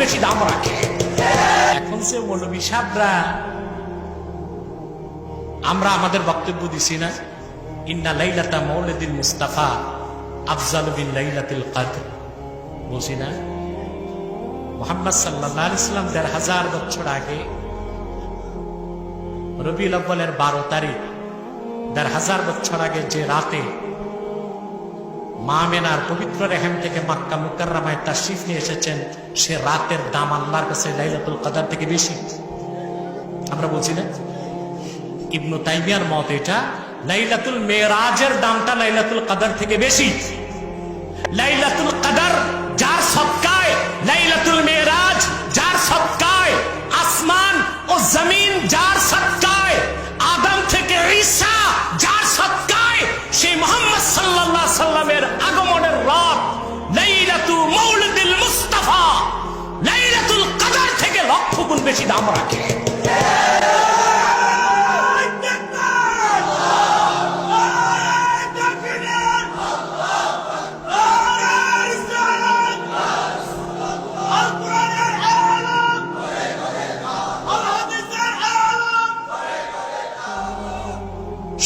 বেশি দাম রাখে। এখন সে মৌলবী সাহরা আমরা আমাদের বক্তব্য দিছি না। ইন্না লাইলাতা মৌলদিন মুস্তাফা, আফজাল বিন লাইলাতুল কদর। বলছি না, মোহাম্মদ সাল্লাহ ইসলাম দেড় হাজার বছর আগে, রবিউল আব্বালের বারো তারিখ, দেড় হাজার বছর আগে যে রাতে মা মেনার পবিত্র রেহেম থেকে মাক্কা মুকাররামায় তাশরিফ নিয়ে এসেছেন। সে রাতের দাম আল্লাহর কাছে লাইলাতুল কাদার থেকে বেশি। আমরা বলছি না? ইবনু তাইমিয়ার মত এটা, লাইলাতুল মেরাজের দামটা লাইলাতুল কাদার থেকে বেশি। লাইলাতুল কাদার যার সৎকায় লাইলাতুল মেরাজ যার সৎকায় আসমান ও জমিন যার লক্ষ গুণ বেশি দাম রাখে।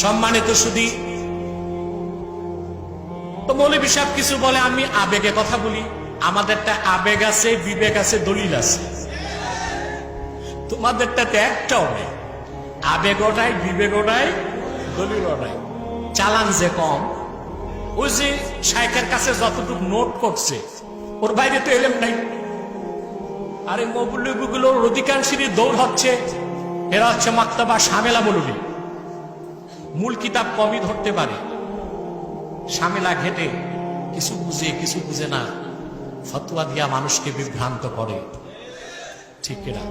সম্মানিত সুদী তো মৌলবী সাহেব কিছু বলে, আমি আবেগে কথা বলি। আমাদেরটা আবেগ আছে, বিবেক আছে, দলিল আছে। তোমাদেরটা তো একটাও নেই আবেগও নাই বিবেকও নাই দলিলও নাই চালান যে কম। ওই যে শাইখের কাছে যতটুকু নোট করছে, ওর বাইরে তো এলেম নাই। আরে মৌলবীগুলোর অধিকাংশেরই দৌড় হচ্ছে। এরা হচ্ছে মাক্তাবা সামেলা মৌলবী। মূল কিতাব কমই ধরতে পারে। সামেলা ঘেটে, কিছু বুঝে কিছু বুঝে না, ফতুয়া দিয়া মানুষকে বিভ্রান্ত করে। ঠিক কিনা